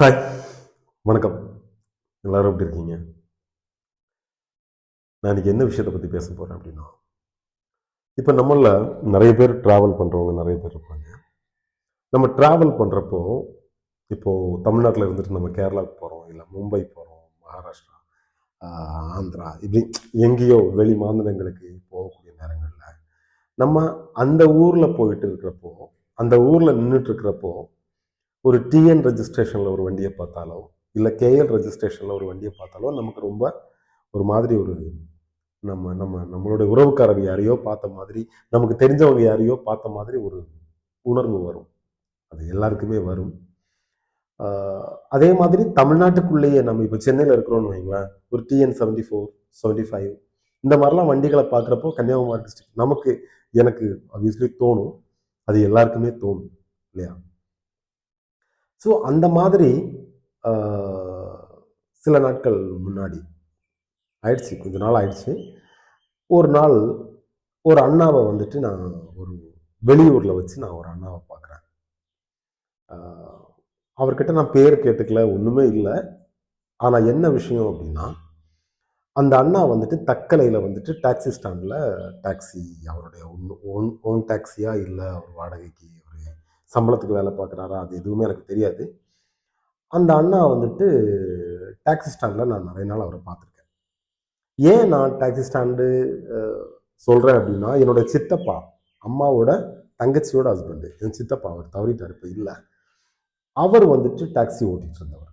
Hi வணக்கம். எல்லாரும் எப்படி இருக்கீங்க? நான் இன்னைக்கு என்ன விஷயத்தை பற்றி பேச போகிறேன் அப்படின்னா இப்போ நம்மளில் நிறைய பேர் ட்ராவல் பண்ணுறவங்க நிறைய பேர் இருப்பாங்க. நம்ம ட்ராவல் பண்ணுறப்போ இப்போது தமிழ்நாட்டில் இருந்துட்டு நம்ம கேரளாவுக்கு போகிறோம் இல்லை மும்பை போகிறோம் மகாராஷ்டிரா ஆந்திரா இப்படி எங்கேயோ வெளி மாநிலங்களுக்கு போகக்கூடிய நேரங்களில் நம்ம அந்த ஊரில் போயிட்டு இருக்கிறப்போ அந்த ஊரில் நின்றுட்டு இருக்கிறப்போ ஒரு டிஎன் ரெஜிஸ்ட்ரேஷனில் ஒரு வண்டியை பார்த்தாலோ இல்லை கேஎல் ரெஜிஸ்ட்ரேஷனில் ஒரு வண்டியை பார்த்தாலோ நமக்கு ரொம்ப ஒரு மாதிரி ஒரு நம்ம நம்ம நம்மளுடைய உறவுக்காரர் யாரையோ பார்த்த மாதிரி நமக்கு தெரிஞ்சவங்க யாரையோ பார்த்த மாதிரி ஒரு உணர்வு வரும். அது எல்லாருக்குமே வரும். அதே மாதிரி தமிழ்நாட்டுக்குள்ளேயே நம்ம இப்போ சென்னையில் இருக்கிறோம்னு வைங்களேன் ஒரு TN seventy four seventy five இந்த மாதிரிலாம் வண்டிகளை பார்க்குறப்போ கன்னியாகுமரி டிஸ்ட்ரிக்ட் நமக்கு எனக்கு ஆப்வியஸ்லி தோணும். அது எல்லாருக்குமே தோணும் இல்லையா? ஸோ அந்த மாதிரி சில நாட்கள் முன்னாடி ஆயிடுச்சு. கொஞ்ச நாள் ஆயிடுச்சு. ஒரு நாள் ஒரு அண்ணாவை வந்துட்டு நான் ஒரு வெளியூரில் வச்சு நான் ஒரு அண்ணாவை பார்க்குறேன். அவர்கிட்ட நான் பேர் கேட்டுக்கல ஒன்றுமே இல்லை. ஆனால் என்ன விஷயம் அப்படின்னா அந்த அண்ணா வந்துட்டு தக்கலையில் வந்துட்டு டாக்ஸி ஸ்டாண்டில் டாக்ஸி அவருடைய ஓன் ஓன் டாக்ஸியாக இல்லை அவர் வாடகைக்கு சம்பளத்துக்கு வேலை பார்க்குறாரா? அது எதுவுமே எனக்கு தெரியாது. அந்த அண்ணா வந்துட்டு டாக்ஸி ஸ்டாண்டில் நான் நிறைய நாள் அவரை பார்த்துருக்கேன். ஏன் நான் டாக்ஸி ஸ்டாண்டு சொல்கிறேன் அப்படின்னா என்னோட சித்தப்பா அம்மாவோட தங்கச்சியோட ஹஸ்பண்டு என் சித்தப்பா அவர் தவறிட்டார் இப்போ இல்லை. அவர் வந்துட்டு டாக்ஸி ஓட்டிகிட்டு இருந்தவர்.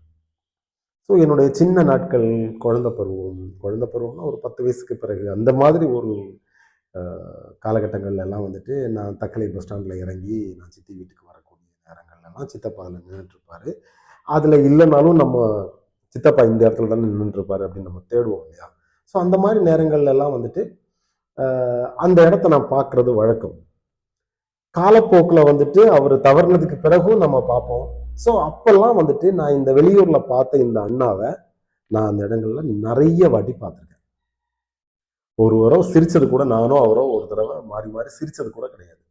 ஸோ என்னுடைய சின்ன நாட்கள் குழந்த பருவம் குழந்தை பருவம்னா ஒரு பத்து வயசுக்கு பிறகு அந்த மாதிரி ஒரு அஹ், காலகட்டங்கள்ல எல்லாம் வந்துட்டு நான் தக்கலை பஸ் ஸ்டாண்டில் இறங்கி நான் சித்தி வீட்டுக்கு வரக்கூடிய சித்தப்பா அதில் நின்றுட்டுருப்பாரு அதில் இல்லைனாலும் நம்ம சித்தப்பா இந்த இடத்துல தானே நின்றுட்டுருப்பாரு அப்படின்னு நம்ம தேடுவோம் இல்லையா? ஸோ அந்த மாதிரி நேரங்கள்லாம் வந்துட்டு அந்த இடத்த நான் பார்க்கறது வழக்கம். காலப்போக்கில் வந்துட்டு அவர் தவறுனதுக்கு பிறகும் நம்ம பார்ப்போம். ஸோ அப்போல்லாம் வந்துட்டு நான் இந்த வெளியூரில் பார்த்த இந்த அண்ணாவை நான் அந்த இடங்கள்ல நிறைய வாட்டி பார்த்துருக்கேன். ஒரு தடவை சிரிச்சது கூட நானும் அவரோ ஒரு தடவை மாறி மாறி சிரிச்சது கூட கிடையாது.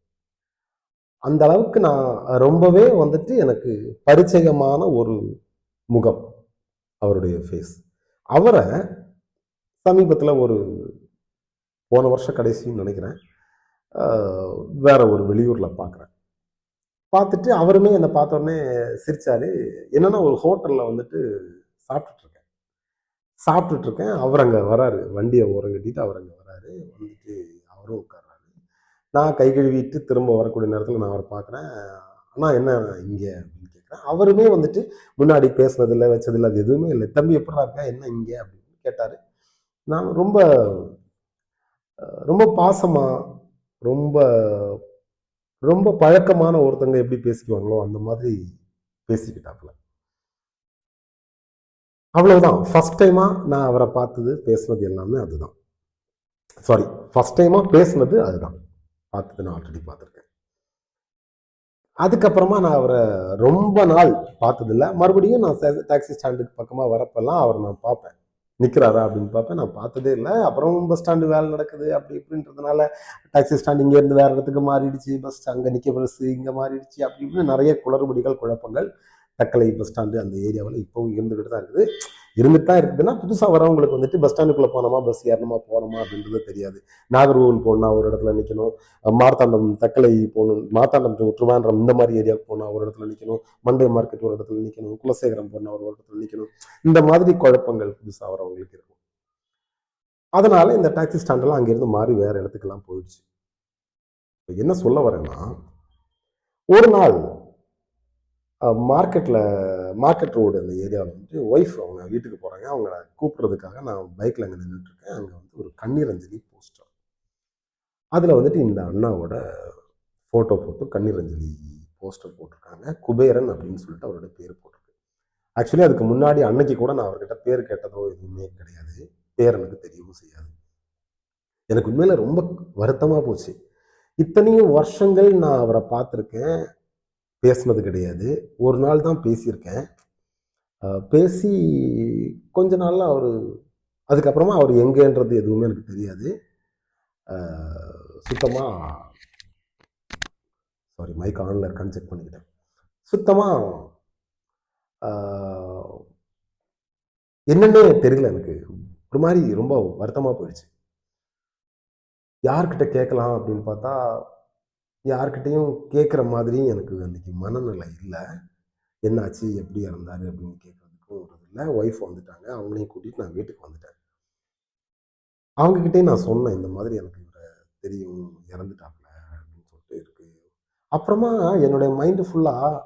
அந்த அளவுக்கு நான் ரொம்பவே வந்துட்டு எனக்கு பரிச்சயமான ஒரு முகம் அவருடைய ஃபேஸ் அவரை சமீபத்தில் ஒரு போன வருஷம் கடைசின்னு நினைக்கிறேன். வேற ஒரு வெளியூரில் பார்க்குறேன் பார்த்துட்டு அவருமே என்னை பார்த்தோன்னே உடனே என்னென்னா ஒரு ஹோட்டலில் வந்துட்டு சாப்பிட்டுட்டு இருக்கேன். அவர் அங்கே வராரு. வண்டியை ஓரம் கட்டிட்டு அவர் அங்கே வராரு. வந்துட்டு அவரும் உட்கார்றாரு நான் கை கழுவிட்டு திரும்ப வரக்கூடிய நேரத்தில் நான் அவரை பார்க்குறேன் ஆனால் என்ன இங்கே? அப்படின்னு கேட்குறேன் அவருமே வந்துட்டு முன்னாடி பேசுனதில்லை வச்சதில்லை அது எதுவுமே இல்லை. தம்பி எப்படா இருக்கா? என்ன இங்கே? அப்படின்னு கேட்டார். நான் ரொம்ப ரொம்ப பாசமாக ரொம்ப ரொம்ப பழக்கமான ஒருத்தங்க எப்படி பேசிக்குவாங்களோ அந்த மாதிரி பேசிக்கிட்டாப்புல. அவ்வளவுதான். ஃபர்ஸ்ட் டைமா நான் அவரை பார்த்தது பேசுனது எல்லாமே அதுதான். சாரி ஃபர்ஸ்ட் டைமா பேசுனது அதுதான். பார்த்தது நான் ஆல்ரெடி பார்த்துருக்கேன். அதுக்கப்புறமா நான் அவரை ரொம்ப நாள் பார்த்ததில்ல. மறுபடியும் நான் டாக்ஸி ஸ்டாண்டுக்கு பக்கமாக வரப்பெல்லாம் அவரை நான் பார்ப்பேன். நிற்கிறாரா அப்படின்னு பார்ப்பேன். நான் பார்த்ததே இல்லை. அப்புறம் பஸ் ஸ்டாண்டு வேலை நடக்குது அப்படி இப்படின்றதுனால டாக்ஸி ஸ்டாண்ட் இங்கேருந்து வேறு இடத்துக்கு மாறிடுச்சு. பஸ் அங்கே நிற்க பஸ் இங்கே மாறிடுச்சு. அப்படி இப்படின்னு நிறைய குளறுபடிகள் குழப்பங்கள் தக்கலை பஸ் ஸ்டாண்டு அந்த ஏரியாவில் இப்போவும் இருந்துக்கிட்டு தான் இருக்குது. இருந்துட்டு தான் இருக்குதுன்னா புதுசாக வரவங்களுக்கு வந்துட்டு பஸ் ஸ்டாண்டுக்குள்ளே போனோமா பஸ் ஏறணுமா போனோமா அப்படின்றது தெரியாது. நாகர்கோவில் போனால் ஒரு இடத்துல நிற்கணும் மார்த்தாண்டம் தக்கலை போகணும் மார்த்தாண்டம் to இந்த மாதிரி ஏரியாவுக்கு போனால் ஒரு இடத்துல நிற்கணும் மண்டே மார்க்கெட் ஒரு இடத்துல நிற்கணும் குலசேகரம் போனால் ஒரு இடத்துல நிற்கணும் இந்த மாதிரி குழப்பங்கள் புதுசாக வரவங்களுக்கு இருக்கும். அதனால இந்த டாக்ஸி ஸ்டாண்டெல்லாம் அங்கேருந்து மாறி வேற இடத்துக்கெல்லாம் போயிடுச்சு. இப்போ என்ன சொல்ல வரேன்னா ஒரு நாள் மார்க்கெட்டில் மார்க்கெட் ரோடு அந்த ஏரியாவில் வந்துட்டு ஒய்ஃப் அவங்க வீட்டுக்கு போகிறாங்க அவங்கள கூப்பிட்றதுக்காக நான் பைக்கில் அங்கே நின்றுட்டுருக்கேன் அங்கே வந்து ஒரு கண்ணீரஞ்சலி போஸ்டர் அதில் வந்துட்டு இந்த அண்ணாவோட ஃபோட்டோ போட்டு கண்ணீரஞ்சலி போஸ்டர் போட்டிருக்காங்க. குபேரன் அப்படின்னு சொல்லிட்டு அவரோட பேர் போட்டிருக்கு. ஆக்சுவலி அதுக்கு முன்னாடி அன்னைக்கு கூட நான் அவர்கிட்ட பேர் கேட்டதோ எதுவுமே கிடையாது. பேர் எனக்கு தெரியவும் செய்யாது. எனக்கு உண்மையில் ரொம்ப வருத்தமாக போச்சு. இத்தனையும் வருஷங்கள் நான் அவரை பார்த்துருக்கேன். பேசுனது கிடையாது. ஒரு நாள் தான் பேசியிருக்கேன். பேசி கொஞ்ச நாளில் அவர் அதுக்கப்புறமா அவர் எங்கேன்றது எதுவுமே எனக்கு தெரியாது. சுத்தமாக சாரி மைக் ஆனில் இருக்கான்னு செக் பண்ணிக்கிட்டேன். சுத்தமாக என்னன்னே தெரியல எனக்கு. ஒரு மாதிரி ரொம்ப வருத்தமாக போயிடுச்சு. யார்கிட்ட கேட்கலாம் அப்படின்னு பார்த்தா யார்கிட்டையும் கேட்குற மாதிரியும் எனக்கு அன்றைக்கி மனநிலை இல்லை. என்னாச்சு? எப்படி இறந்தாரு? அப்படின்னு கேட்கறதுக்கும் ஒரு இல்லை ஒய்ஃப் வந்துட்டாங்க. அவங்களையும் கூட்டிகிட்டு நான் வீட்டுக்கு வந்துட்டேன். அவங்கக்கிட்டே நான் சொன்னேன் இந்த மாதிரி எனக்கு இவரை தெரியும் இறந்துட்டாப்புல அப்படின்னு சொல்லிட்டு இருக்கு. அப்புறமா என்னுடைய மைண்டு ஃபுல்லாக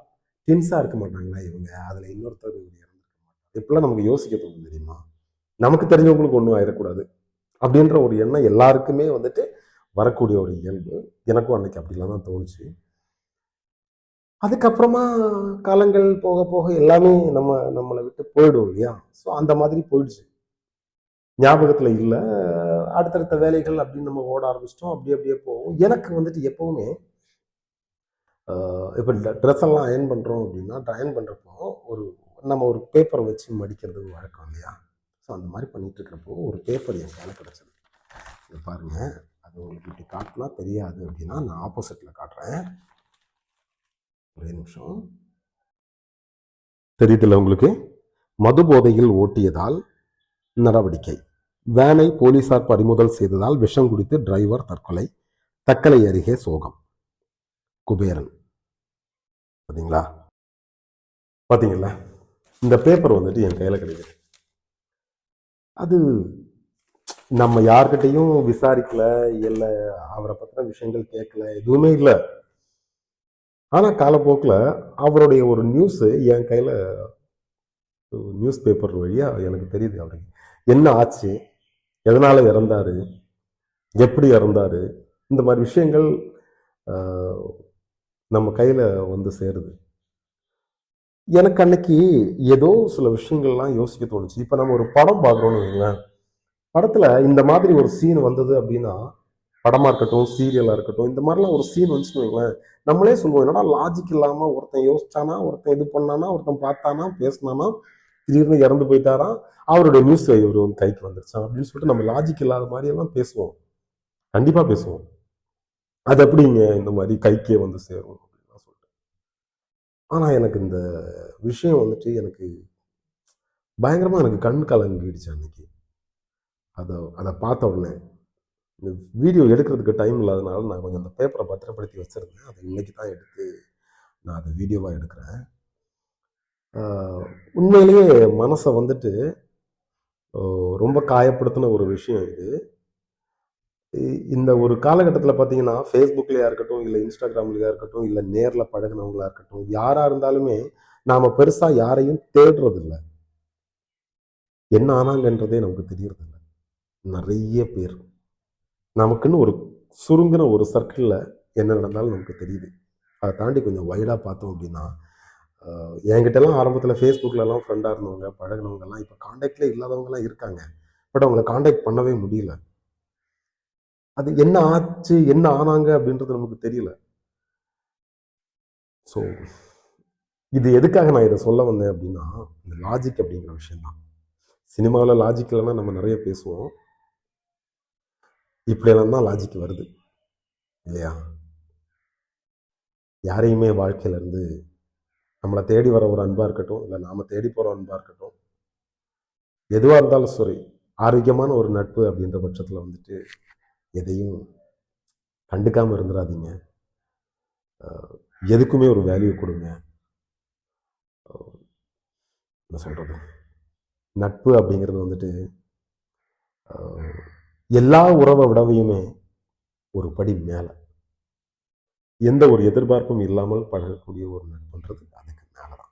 டென்ஸாக இருக்க மாட்டாங்களா இவங்க? அதில் இன்னொருத்தர் இவங்க இறந்துருக்க மாட்டாங்க இப்படிலாம் நமக்கு யோசிக்க தோணும் தெரியுமா? நமக்கு தெரிஞ்சவங்களுக்கு ஒன்றும் ஆயிடக்கூடாது. அப்படின்ற ஒரு எண்ணம் எல்லாருக்குமே வந்துட்டு வரக்கூடிய ஒரு இயல்பு. எனக்கும் அன்னைக்கு அப்படிலாம் தான் தோணுச்சு. அதுக்கப்புறமா காலங்கள் போக போக எல்லாமே நம்ம நம்மளை விட்டு போயிடும் இல்லையா? ஸோ அந்த மாதிரி போயிடுச்சு. ஞாபகத்தில் இல்லை. அடுத்தடுத்த வேலைகள் அப்படின்னு நம்ம ஓட ஆரம்பிச்சிட்டோம். அப்படி அப்படியே போகும். எனக்கு வந்துட்டு எப்போவுமே இப்போ ட்ரெஸ் எல்லாம் அயன் பண்ணுறோம் அப்படின்னா அயன் பண்ணுறப்போ ஒரு நம்ம ஒரு பேப்பரை வச்சு மடிக்கிறது வழக்கம் இல்லையா? ஸோ அந்த மாதிரி பண்ணிட்டு இருக்கிறப்போ ஒரு பேப்பர் என் கையில் கிடச்சது. பாருங்கள் அது உங்களுக்கு இப்படி காட்டினா தெரியாது அப்படின்னா நான் ஆப்போசிட்டில் காட்டுறேன். ஒரே நிமிஷம். தெரியுதுல்ல உங்களுக்கு? மது போதையில் ஓட்டியதால் நடவடிக்கை. வேனை போலீசார் பறிமுதல் செய்ததால் விஷம் குடித்து டிரைவர் தற்கொலை. தக்கலை அருகே சோகம். குபேரன். பார்த்தீங்களா பார்த்தீங்களா இந்த பேப்பர் வந்துட்டு என் கையில் கிடைக்குது. அது நம்ம யார்கிட்டையும் விசாரிக்கல இல்லை அவரை பற்றின விஷயங்கள் கேட்கல எதுவுமே இல்லை. ஆனால் காலப்போக்கில் அவருடைய ஒரு நியூஸு என் கையில் நியூஸ் பேப்பர் வழியாக எனக்கு தெரியுது அவருக்கு. என்ன ஆச்சு? எதனால் இறந்தாரு? எப்படி இறந்தாரு? இந்த மாதிரி விஷயங்கள் நம்ம கையில் வந்து சேருது. எனக்கு அன்னைக்கு ஏதோ சில விஷயங்கள்லாம் யோசிக்க தோணுச்சு. இப்போ நம்ம ஒரு படம் பார்க்குறோன்னு வைங்களேன். படத்தில் இந்த மாதிரி ஒரு சீன் வந்தது அப்படின்னா படமாக இருக்கட்டும் சீரியலாக இருக்கட்டும் இந்த மாதிரிலாம் ஒரு சீன் வந்துச்சுன்னு வைங்களேன் நம்மளே சொல்லுவோம் என்னடா லாஜிக் இல்லாமல் ஒருத்தன் யோசிச்சானா ஒருத்தன் இது பண்ணானா ஒருத்தன் பார்த்தானா பேசினானா திடீர்னு இறந்து போயிட்டாரா அவருடைய நியூஸ் இவர் வந்து கைக்கு வந்துருச்சான் அப்படின்னு சொல்லிட்டு நம்ம லாஜிக் இல்லாத மாதிரியெல்லாம் பேசுவோம். கண்டிப்பாக பேசுவோம். அது எப்படிங்க இந்த மாதிரி கைக்கே வந்து சேரும் அப்படின்லாம் சொல்லிட்டு ஆனால் எனக்கு இந்த விஷயம் வந்துட்டு எனக்கு பயங்கரமாக எனக்கு கண் கலங்கிடுச்சு அன்னைக்கு. அதை அதை பார்த்த உடனே இந்த வீடியோ எடுக்கிறதுக்கு டைம் இல்லாதனால நான் கொஞ்சம் அந்த பேப்பரை பத்திரப்படுத்தி வச்சுருந்தேன். அதை இன்னைக்கு தான் எடுத்து நான் அதை வீடியோவாக எடுக்கிறேன். உண்மையிலேயே மனசை வந்துட்டு ரொம்ப காயப்படுத்தின ஒரு விஷயம் இது. இந்த ஒரு காலகட்டத்தில் பார்த்தீங்கன்னா ஃபேஸ்புக்லையா இருக்கட்டும் இல்லை இன்ஸ்டாகிராம்லையா இருக்கட்டும் இல்லை நேரில் பழகுனவங்களா இருக்கட்டும் யாராக இருந்தாலுமே நாம் பெருசாக யாரையும் தேடுறதில்ல. என்ன ஆனாங்கன்றதே நமக்கு தெரியறதில்ல. நிறைய பேர். நமக்குன்னு ஒரு சுருங்கின ஒரு சர்க்கிளில் என்ன நடந்தாலும் நமக்கு தெரியுது. அதை தாண்டி கொஞ்சம் வைடாக பார்த்தோம் அப்படின்னா என்கிட்டலாம் ஆரம்பத்தில் ஃபேஸ்புக்கிலலாம் ஃப்ரெண்டாக இருந்தவங்க பழகுனவங்கலாம் இப்போ காண்டாக்டில் இல்லாதவங்கலாம் இருக்காங்க. பட் அவங்கள காண்டாக்ட் பண்ணவே முடியல. அது என்ன ஆச்சு என்ன ஆனாங்க அப்படின்றது நமக்கு தெரியல. ஸோ இது எதுக்காக நான் இதை சொல்ல வந்தேன் அப்படின்னா இந்த லாஜிக் அப்படிங்கிற விஷயம்தான். சினிமாவில் லாஜிக் இல்லைன்னா நம்ம நிறைய பேசுவோம். இப்படியெல்லாம் தான் லாஜிக் வருது. இல்லையா? யாரையுமே வாழ்க்கையில இருந்து நம்மளை தேடி வர ஒரு அன்பாக இருக்கட்டும் இல்லை நாம் தேடி போகிற அன்பாக இருக்கட்டும் எதுவாக இருந்தாலும் சரி ஆரோக்கியமான ஒரு நட்பு அப்படின்ற பட்சத்தில் வந்துட்டு எதையும் கண்டுக்காமல் இருந்துடாதீங்க எதுக்குமே ஒரு வேல்யூ கொடுங்க. என்ன சொல்கிறது நட்பு அப்படிங்கிறது வந்துட்டு எல்லா உறவை விடவையுமே ஒரு படி மேலே. எந்த ஒரு எதிர்பார்ப்பும் இல்லாமல் பழகக்கூடிய ஒரு நட்புன்றது அதுக்கு மேலே தான்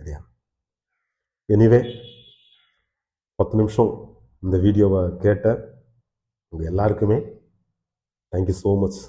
சரியா? எனிவே பத்து நிமிஷம் இந்த வீடியோவை கேட்ட உங்கள் எல்லாருக்குமே தேங்க்யூ ஸோ மச்